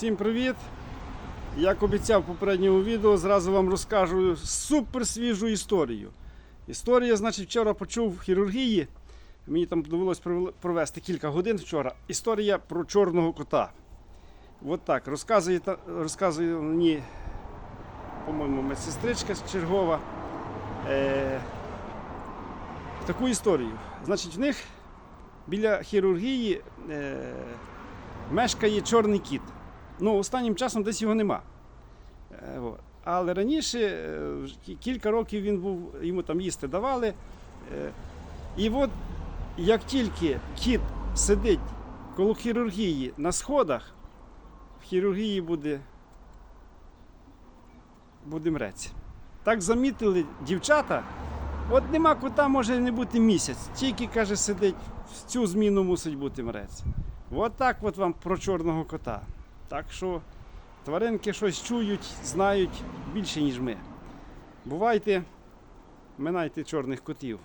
Всім привіт! Як обіцяв в попередньому відео, зразу вам розкажу супер свіжу історію. Історія, значить, вчора почув в хірургії. Мені там довелося провести кілька годин вчора. Історія про чорного кота. От так. Розказує, розказує мені, по-моєму, медсестричка чергова. Е, таку історію. Значить, в них біля хірургії е, мешкає чорний кіт. Ну, останнім часом десь його нема. Е. Але раніше, е, кілька років він був, йому там їсти давали. Е, І от як тільки кіт сидить коло хірургії на сходах, в хірургії буде, буде мрець. Так замітили дівчата. От нема кота може не бути місяць. Тільки каже, сидить, в цю зміну мусить бути мрець. От так от вам про чорного кота. Так що тваринки щось чують, знають більше, ніж ми. Бувайте, минайте чорних котів.